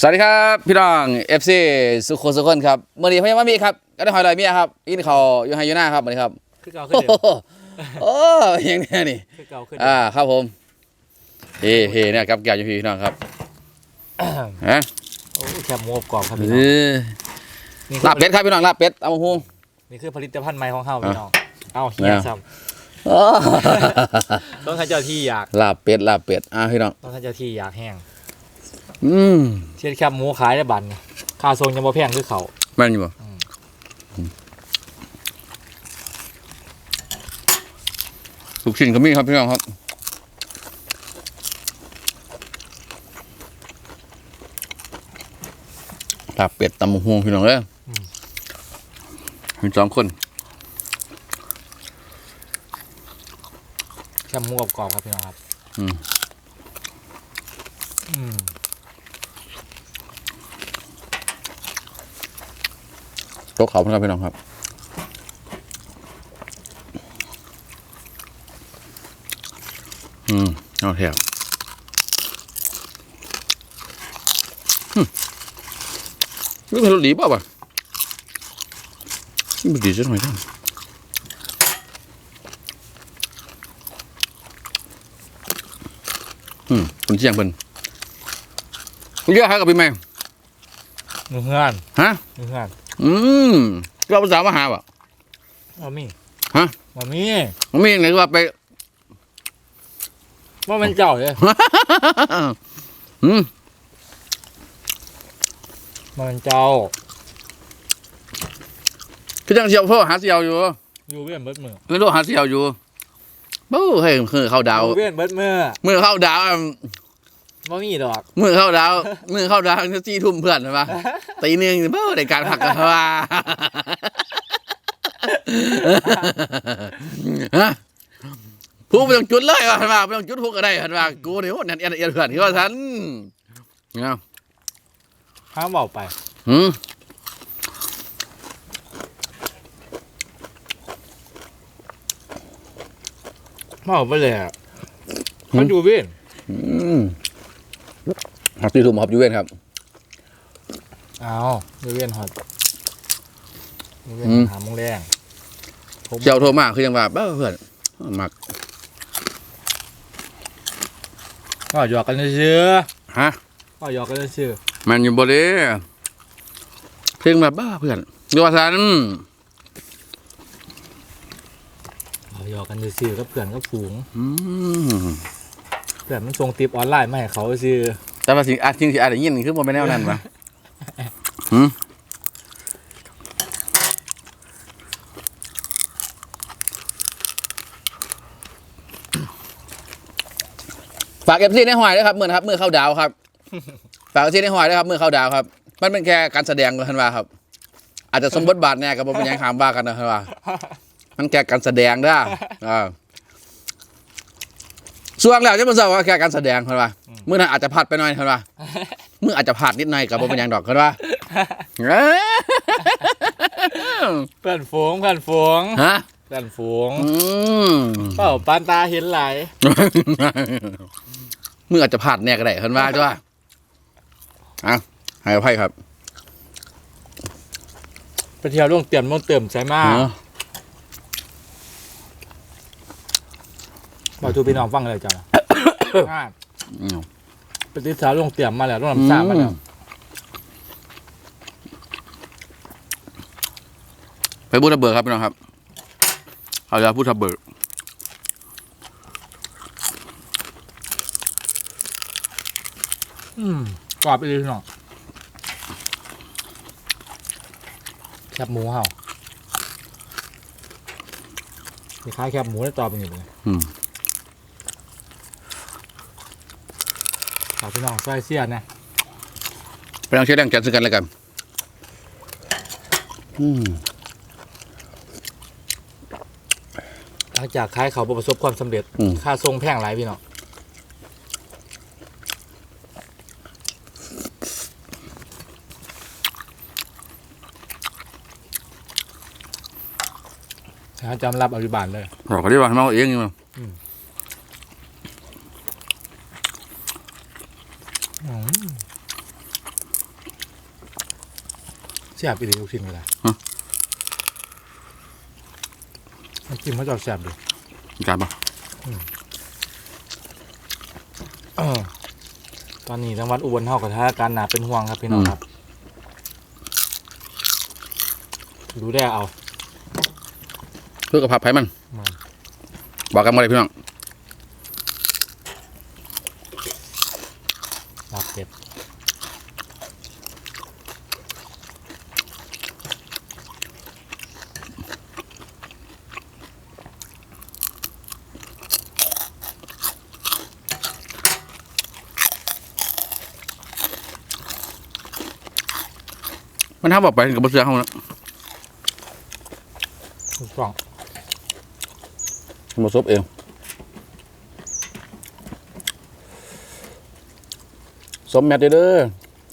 สวัสดีครับพี่น้อง FC สุโขสุขคนครับเมื่อนี้พญามามีครับก็ได้หอยลอยเมียครับอินเขาอยู่ไฮยูน่าครับวันนี้ครับคือเก่าขึ้นโอ้เดิมโหโอ้ยังไงนี่คือเก่าขึ้นอ่าครับผมเฮ้เฮ้เนี่ยครับแก้วอยู่พี่น้องครับฮะโอ้แคบหมูกรอบครับเอพี่น้องอนี่คือลาบเป็ดครับพี่น้องลาบเป็ดเอามาหุงนี่คือผลิตภัณฑ์ใหม่ของเฮาพี่น้องเอาเฮียเนี่ยซ้อ้อำต้องให้เจ้าที่อยากลาบเป็ดลาบเป็ดอ่าพี่น้องต้องให้เจ้าที่อยากแห้ง อืมเช่นแคบหมูขายได้บันค่าทรงยังบ่แพงคือเขาแม่นอยู่บ่อืมลูกชิ้นก็มีครับพี่น้องครับลาบเป็ดตำบักหุงพี่น้องเอ้ยมีสองคนแคบหมูกรอบๆครับพี่น้องครับ อืมอืม ต๊ะเขาวครับพี่น้องครับอืมเอาแถวอืมนี่เป็นรถหลีเปล่าวะนี่มันดีจังหน่อยจังอืมคุณเชียงเป็นคุณเยอะฮะกับพี่แม่มือเฮือนฮะมือเฮือน อืมเราภาษามาหาป่ะบ่มีฮะบ่มีมันมีไหนว่าไปว่ามันเจ้าเลยอืมว่ามันเจ้าคือจังเสียวพ่อหาเสียวอยู่ อยู่เวียนเบิดมือคือโลหาเสียวอยู่บู้ให้คือเข้าดาวอยู่เวียนเบิดมือมือเข้าดาวอะ บ่มีดอก มือเข้าดาว มือเข้าดาวจะจี้ทุ่มเพื่อนใช่ปะตีหนึ่งบู้ในการผักกันว่าฮะพูดไปต้องจุดเลยว่ะท่านว่าไปต้องจุดพูดก็ได้ท่านว่ากูเนี่ยโอ้นั่นเอ็นเอ็นเพื่อนที่ว่าท่านเนี่ยห้ามบอกไปหืมมาบอกไปเลยอะมันอยู่เวียนอืม หักตีทุ่มหับอยู่เว้นครับ เอาอยู่เวียนฮอตอยู่เวียนอืม หาโมงแรงผมเจ้าโทรมาคือยังว่าเบ้าเพื่อนมักก็หยอกกันซื้อฮะก็หยอกกันซื้อมันอยู่บ่เด้เพียงแบบบ้าเพื่อนดูว่าซันก็หยอกกันซื้อกับเพื่อนกับฝูง อืมเพื่อนมันส่งติปออนไลน์มาให้เขาซื้อ แต่ว่าสิ่งอาจสิ่งที่อาจจะยินคือบ่เป็นแนวนั้นปะหืมฝากเอฟซีในหอยด้วยครับเมื่อนะครับเมื่อเข้าดาวครับ ฝากเอฟซีในหอยด้วยครับเมื่อเข้าดาวครับ มันเป็นแค่การแสดงกันทันว่าครับ อาจจะสมบทบาทแน่กับผมเป็นหยังขามว่ากันนะทันว่ามันแค่การแสดงเด้ออ่าส่วนแล้วจะมันสว่าแค่การแสดงทันว่า เมื่อนั้นอาจจะพลาดไปหน่อยทันว่าเมื่ออาจจะพลาดนิดหน่อยกับผมเป็นหยังดอกทันว่าเอ้ยเพื่อนฝูงเพื่อนฝูงฮะเพื่อนฝูงอืมเป้าปานตาเห็นไหลายเมื่ออาจจะพลาดแน่ก็ได้ทันว่าจ้ะอะให้อภัยครับไปเที่ยวล่วงเตี่ยมล่วงเติมใช่มาเนอะบอกทูพี่น้องฟังเลยจ้ะ อ่าอืม ไปติดสาวล่วงเตี่ยมมาแล้วล่วงน้ำซ่ามาแล้ว ไปพูดระเบิดครับพี่น้องครับ เอาจะพูดระเบิดอืมกรอบไปเลยพี่น้องแคบหมูเห่ามีคล้ายแคบหมูได้ต่อไปอยู่เลยอืม ฝากพี่น้องซอยเสียนะไปลองเช็ดแรงจัดซื้อกันแล้วกันอืมหลังจากขายเขาบ่ประสบความสำเร็จ อืม ค่าทรงแพงหลายพี่น้องนะจำรับอภิบาลเลย บอกเขาได้ว่าทำเอาเองอยู่มั้งอืม สียบอีหลีลูกชิ้นก็ได้ฮะ น้ำจิ้มเขาจะเอาแซ่บดูการปะเออตอนนี้จังหวัดอุบลเฮากับท่าการหนาเป็นห่วงครับพี่น้องครับ ดูได้เอา เพื่อกับผับไผ่มันอืมบอกกันมาเลยพี่น้อง มันทำบอกไปกับบเสือเขานะถูกต้องมาซบเองสมแมทเด้อ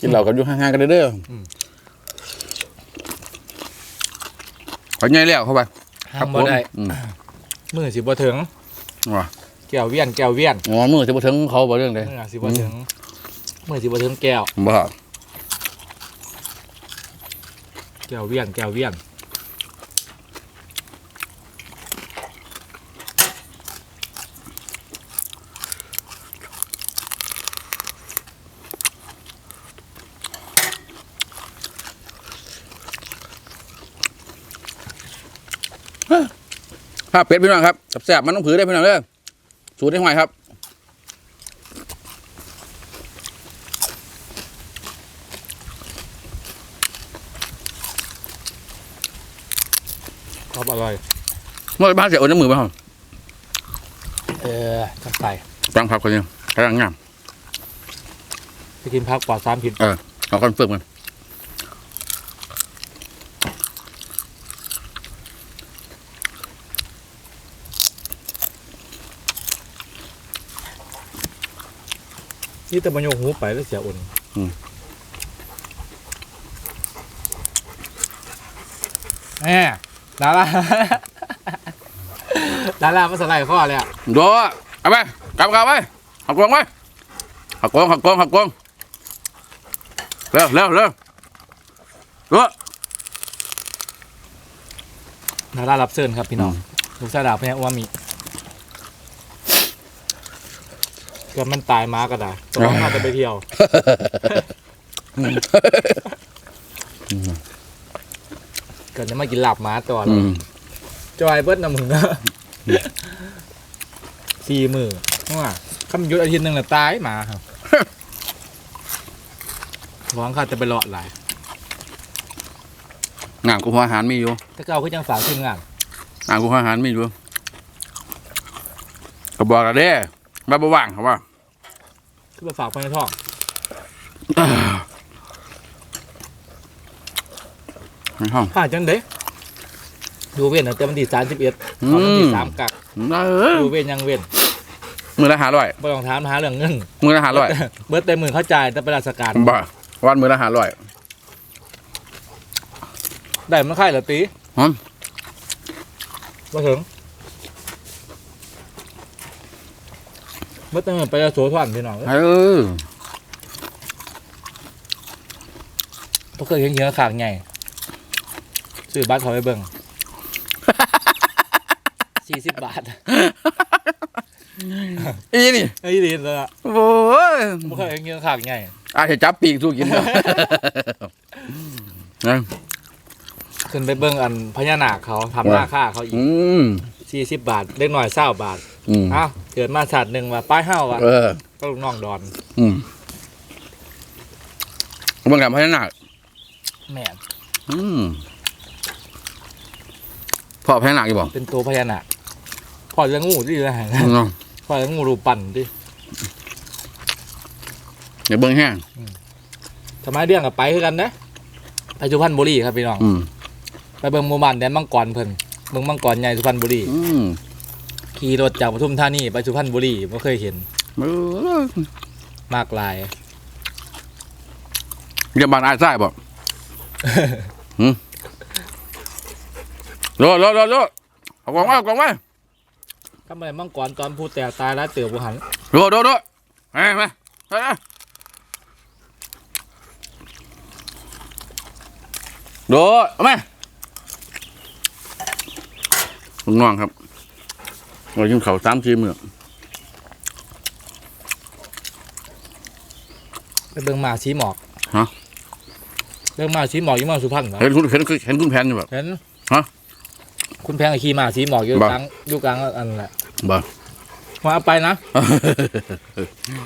กินเหล้ากันอยู่ห่างๆกันเด้ออขอใหญ่แล้วเข้าไปห้ามบ่ได้อืมมือสิบ่ถึงว่ะแก้วเวียนแก้วเวียนอ๋อมือจะมาถึงเขาบ่เรื่องเลยมือสิบ่ถึงมือสิบ่ถึงแก้วบ่ แก้วเวียนแก้วเวียนภาพเป็ดพี่น้องครับแซ่บมันต้องผือได้พี่น้องเด้อสูตรได้หอยครับอร่อย เมื่อบ้านเสียโอนน้ำมือไปห้องเออจัดไปตั้งพับคนนี้กำลังงามไปกินพักปลอดสารพิษเอาคอนเฟิร์มกันนี่แต่บรรยกหูไปแล้วเสียอุ่นแหมดารา ดารามาสไลด์ข้อเลยอะโดเอาไปกลับกลับไปหักกวงไว้หักกวงหักกวงหักกวงเร็วเร็วเร็วเร็วดารารับเชิญครับพี่น้องลูกชายดาวพญาอวามิเกิดมันตายมาก็ได้ต้องมาจะไปเที่ยวเกิดจะมากินหลับหมาตัวอืเรามจอยเบิดน้ำมึงนะ สี่มือว่าคำยุดอาทิตย์หนึ่งน่ะตายหมาครับหวังค่ะจะไปเลาะหลาย งานกูหัวอาหารมีอยู่ถ้าเก่าก็ยังฝากทีมงานงานกูหัวอาหารมีอยู่ก็บอกแล้วเด้บ้าบ่ว่างเขาว่าคือไปฝากไปในท้องในห้องผ่านจังเด้ดูเว้นตั้งแต่วันที่สามสิบเอ็ดอืของวันที่มสามกัก เออ ดูเว้นยังเว้น มือละหาร้อยไม่ต้องถามหาเรื่องเงินมือละหาร้อยเบิดเต็มมือเข้าใจายแต่เป็นราชการบ้าวันมือละหาร้อยได้มันค่ายเหรอตีฮะมาถึงเบิดเต็มมือไปโสธรพี่น้องเออบ่เคยเห็นเหี้ยขางใหญ่ซื้อบัตรเขาไปเบิ่ง สี่สิบบาท อีนี่ไอ้ยดีเลยอะโอ้ยบ่เคยเห็นเหี้ยขางใหญ่อาจจะจับปีกสู้กินเนาะนะขึ้นไปเบิ่งอันพญานาคเขาทำหน้าค่าเขาอีกอืมสี่สิบบาทเล็กหน่อยเศร้าบาทอืมอ้าวเกิดมาศาสตร์หนึ่งว่าป้ายเฮ้าอะเออก็ลูกน้องดอนอืมบางอย่างพัฒนาแม่นอืมพ่อพัฒนากี่บอกเป็นตัวพญานาคพอจะงูดิเลยเนาะ พอจะงูรูปปั่นดิเดี๋ยวเบิ้งแห้งทำไมเรื่องกับไปคือกันนะไปสุพรรณบุรีครับพี่น้องอืมไปเบิ่งหมู่บ้านแดนมังกรเพิ่นเบิ่งมังกรใหญ่สุพรรณบุรีอืมขี่รถจากปทุมธานีไปสุพรรณบุรีไม่เคยเห็นเออมากลายเรียกบานอายไส้บอกหืมโลดโลดโลดโลดเอากล่องไว้เอากล่องไว้ ทำไมมังกรตอนพูดแต่ตายแล้วเตือบุหันโลดโลดโลดไปไปไปโดเอาไหมลุงน้องครับเรากินเขาสามชีมือไปเบิ่งหมาชี้หมอกฮะเบิ่งหมาชี้หมอกยี่หมาสุพรรณเหรอเห็นคุณเห็นเห็นคุณแผนอยู่แบบเห็นฮะคุณแพงขี่หมาชี้หมอกอยู่กลางอยู่กลางอันแหละ บ่มาเอาไปนะ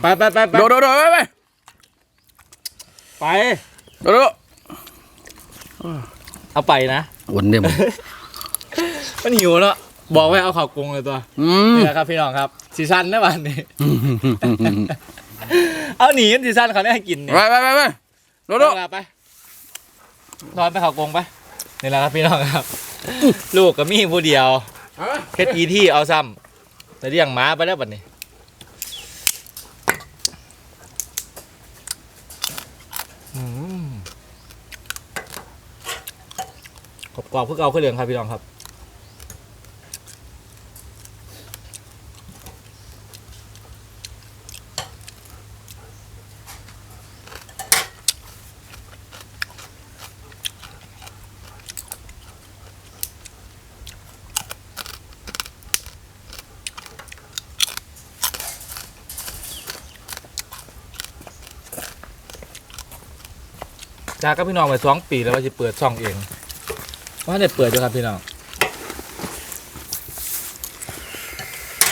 ไปไปไปไปโดโดโดไปไปไปโดโดเอาไปนะวันเดียวมันหิวแล้วบอกไว้เอาข่าวกรุงเลยตัวอืมนี่แหละครับพี่น้องครับซีซั่นนะวันนี้เอาหนีกันซีซั่นเขาได้ให้กินเนี่ยไปไปไปไปโดโดเอาเวลาไปนอนไปข่าวกรุงไปนี่แหละครับพี่น้องครับ ลูกกับมี่ผู้เดียวเคสอีที่เอาซ้ำ แต่เลี้ยงหม้าไปแล้วบัดนี้อืมกรอบเพื่อเอาขึ้นเหลืองครับพี่น้องครับ จากกับพี่น้องไปสองปีแล้วว่าจะเปิดช่องเองว่าได้เปิดด้วยครับพี่น้อง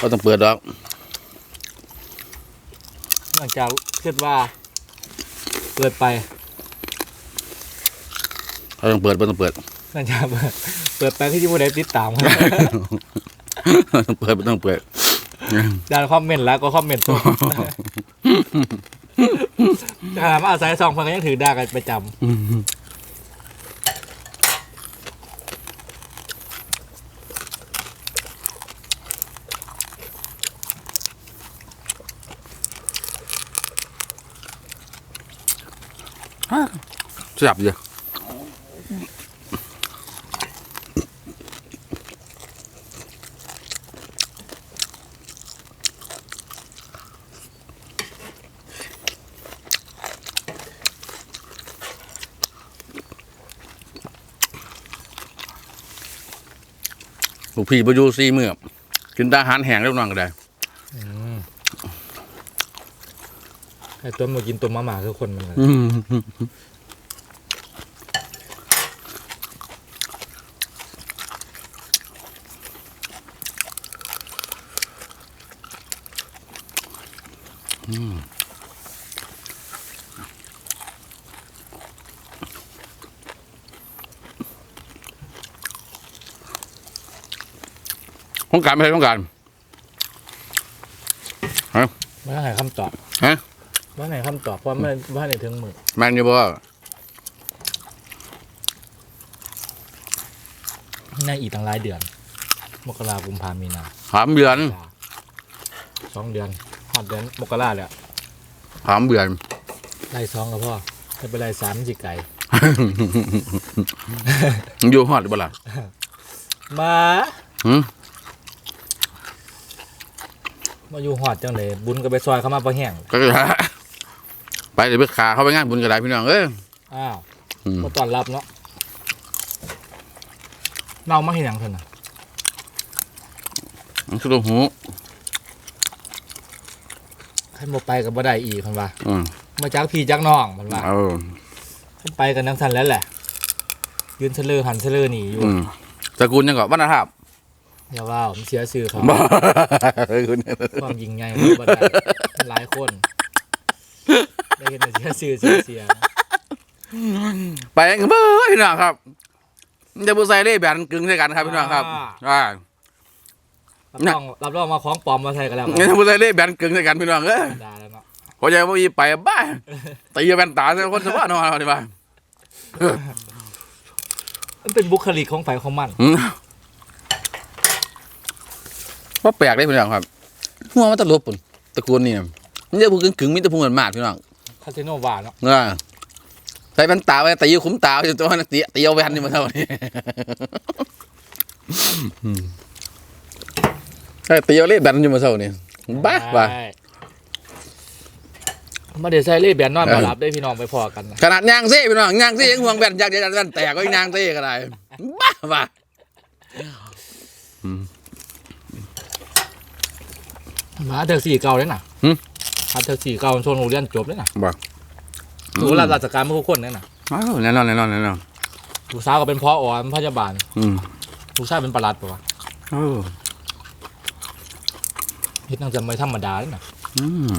ก็ต้องเปิดดอกหลังจากคิดว่า เปิดไปเขาต้องเปิดบ่ต้องเปิดหลังจากเปิดเปิดไปที่ที่ผู้ใดติดตามต้องเปิดบ่ต้องเปิดด้านคอมเมนต์แล้วก็คอมเมนต์ตัว ถามว่าอาศัยสองคนก็ยังถือดากันประจจับเยอะ ลูกพี่ประยูซีเมื่อกินทหารแห้งแล้วนั่งก็ได้ำอืมไอ้ต้มมากินต้มมะหมาคือคนมันเลย ต้องการไม่ใช่ต้องการไม่ให้คำตอบฮะไม่ให้คำตอบเพราะไม่ไม่ให้ถึงมือแมนอยู่บ่ในอีกตั้งหลายเดือน มกรากุมภามีนาสามเดือนสองเดือนหอดเดือนมกราเลยอะสามเดือนไล่สองกับพ่อจะไปไล่สามสิไก่อยู่ฮอดบ่ล่ะมาหื มมาอยู่หอดจังเลยบุญก็ไปซอยเขามาพอแห้งก็จะไปเดี๋ยวไปขาเข้าไปงานบุญกระไดพี่น้องเอ้ยอ้าวอืมมาต้อนรับเนาะเรามาเห็นอย่างเถอะนะมันคือตัวหูให้มาไปกับบ่ได้อีกพันว่าอืมมาจากพี่จากน้องพันว่าเออให้ไปกันทั้งทันแล้วแหละยืนเสลือหันเสลือหนีอยู่อืมตระกูลยังก่อนวัฒนธรรม อย่าว่าผมเสียชื่อเขาบ่ตระกูลความยิงใหญ่มันบ่ได้หลายคนได้เห็นแต่เสียชื่อเสียเสียไปกันเบ้อพี่น้องครับมันจะบูใส่เล่แบนกึ่งใส่กันครับพี่น้องครับอ่ารับรองรับรองมาของปลอมมาใส่กันแล้วงั้นจะบูใส่เล่แบนกึ่งใส่กันพี่น้องเอ้ยดาแล้วเนาะพอใจว่าอีไปบ้าตีแว่นตาใส่คนสบ้านอนดีบ้ามันเป็นบุคลิกของไฟของมันอืม ว่าแปลกได้พี่น้องครับหัวมันตลบปุ่นตระกูลนี่มันจะพูกึ่งๆมิตรภูมิมากพี่น้องคาสิโนวาเนาะเออใส่แว่นตาไว้ตีคุ้มตาอยู่ตัวนั้นตีตีเอาแว่นนี่มาเท่านี้ใช่ตีเอาเล่แบนอยู่มาเท่านี้บ้าบ้าได้มาเดี๋ยวใส่เล่แบนนอนมาหลับได้พี่น้องไปพอกันนะขนาดยางซี่พี่น้องยางซี่ยังห่วงแบนอยากจะแบนแตกก็ยางซี่ก็ได้บ้าบ้า มาเธอสี่เก่าเลยน่ะมาเธอสี่เก่าชวนโรงเรียนจบเลยน่ะบ้าถูกรับราชการไม่ทุกคนเลยน่ะอ้าวแน่นอนแน่นอนแน่นอนลูกสาวก็เป็นพ่ออ่อนพยาบาลอืมลูกชายเป็นประหลัดปะวะเออเฮ็ดนั่งจะไม่ธรรมดาเลยน่ะอืม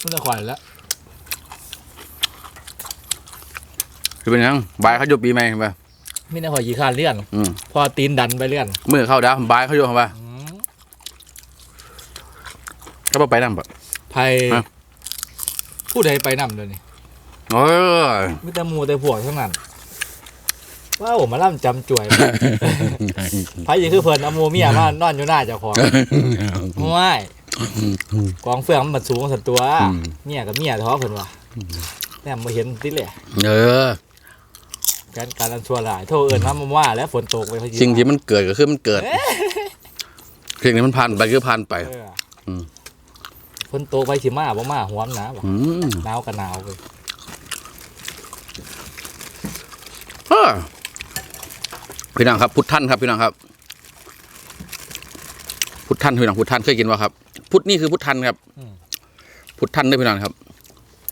มันจะขวัญแล้วคือเป็นยังบายเขาอยู่ปีใหม่เห็นป่ะมีแต่ขอยยีข้านเลื่อนอืม พอตีนดันไปเลื่อนมือเข้าดาวบายเขาอยู่เห็นป่ะอื มเขาบ่ไปนั่นป่ะไพ่ฮะผู้ใดไปนำเลยนี่เออมีแต่หมูแต่พวกทั้งนั้นว้าวมาล่ำจำจ่วยไพ่ยังคือเพิ่นเอาหมูเมียมานอนอยู่หน้าเจ้าของว้ายกองเฟืองมันบัดสูงสันตัวอืมเมียกับเมียท้อเพิ่นว่ะแน่มาเห็นติเลยเออการการอันชั่วหลายโทษเอิญมามาว่า แล้วฝนตกไปเขาสิสิ่งที่มันเกิดก็คือมันเกิดสิ่งที่มันผ่านไปคือผ่านไป เอออืมฝนตกไปสิมาบ่มาหวมหนาว่ะอืมหนาวกับหนาวไปเออพี่น้องครับ พุทธันครับพี่น้องครับ พุทธันพี่น้องพุทธันเคยกินป่ะครับ พุทธนี่คือพุทธันครับพุทธันด้วยพี่น้องครับ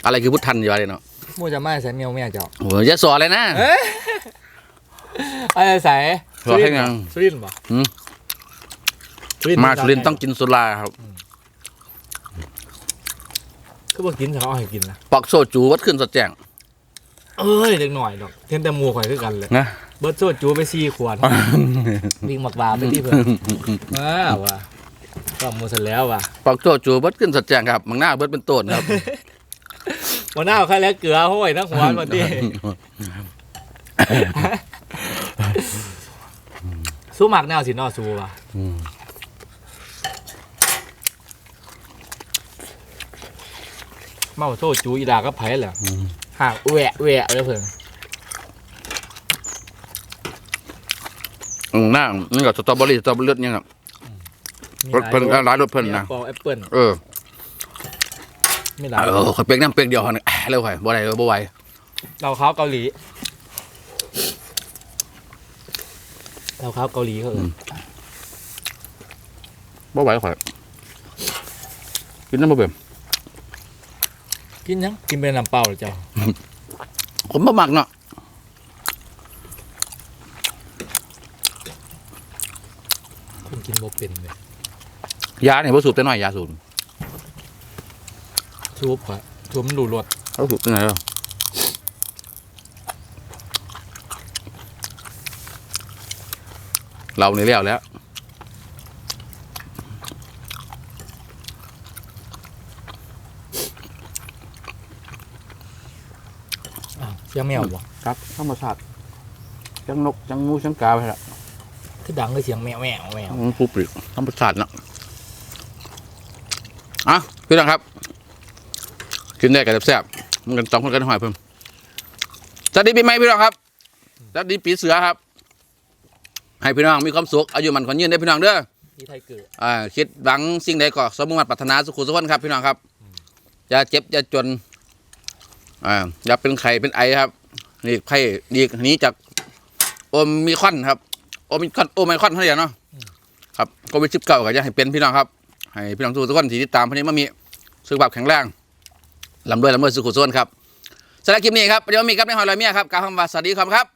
อะไรคือพุทธันอยู่อะไรเนาะหมูจะมาใส่เมียวเมียเจ้าโอ้ยจะสอนเลยนะ ไอ้ใส่ขอให้ยังสุรินทร์บ่หืม สุรินทร์มาสุรินทร์ต้องกินสุราครับ คือบ่กินเขาเอาให้กินนะปอกโซจูวัดขึ้นสดแจงเอ้ยเด็กหน่อยดอกเห็นแต่หมูข่อยคือกันเลยนะ เบิร์ดโซจูไปสี่ขวดวิ่งหมักบาไปที่เพิ่นว้าวว่ะก็หมูเสร็จแล้วว่ะปอกโซจูวัดขึ้นสดแจงครับมังหน้าเบิดเป็นต้นครับวันหน้าเอาแค่แล้วเกลือห้อยทั้งหัวมาดิสู้หมักแนวสินอสู้ว่ะ อืม เมาโซจูอีดาก็ไผ่แหละห่างแหวะแหวะเลยเพิ่นอืมหน้านี่ก็สตรอเบอรี่สตรอเบอรี่รสเนี่ยครับมีรถเพิ่นหลายร้านรถเพิ่นมีนะแอปเปิลแอปเปิลเออไม่หลายเออข่อยเปียกน้ำเปียกเดียวหั่นอะเร็วข่อยบ่ได้บ่ไหวเราเขาเกาหลี เราเขาเกาหลีเขาเอิ้นบ่ไหวข่อยกินน้ำบ่เบิ่ม กินยังกินเป็นน้ำเปล่าเหรอเจ้าผมบ่มักเนาะคนกินบ่เป็นเลยยาเนี่ยบ่สูบแต่น้อยยาสูบชูบค่ะชูบมันดูรสเขาสูบแต่ไหนแล้วเรานี่แล้วแล้ว อ้าวเสี ยงแมวบ่ครับธรรมชาติจังนกจังงูจังกาไปละคือดังเลยเสียงแมวแมวแมวมันผู้ปริกธรรมชาติเนาะอะพี่น้องครับกินได้กับแซ่บๆมันกันสองคนกันหอยเพิ่มสวัสดีปีใหม่พี่น้องครับสวัสดีปีเสือครับ ให้พี่น้องมีความสุขอายุมันขวัญยืนได้พี่น้องเด้อที่ไทยเกิดอ่าคิดหวังสิ่งใดก็สมมุ่งมั่นปรารถนาสุขุสุขนครับพี่น้องครับอย่าเจ็บอย่าจน อ่าอย่าเป็นไข่เป็นไอครับนี่ไข่ดีหนี้จากโอมมีควันครับ โอมิคอนโอไมคอนเท่าไหร่เนาะครับโควิดสิบเก้าก็จะให้เป็นพี่น้องครับ ให้พี่น้องทุกคนที่ติดตามพันนี้มามีสุขภาพแข็งแรงลำด้วยลำด้วยสุขุส่วนครับสำหรับคลิปนี้ครับเดี๋ยวมีครับในหอยลอยเมียครับกาวคำว่าสวัสดีครับครับ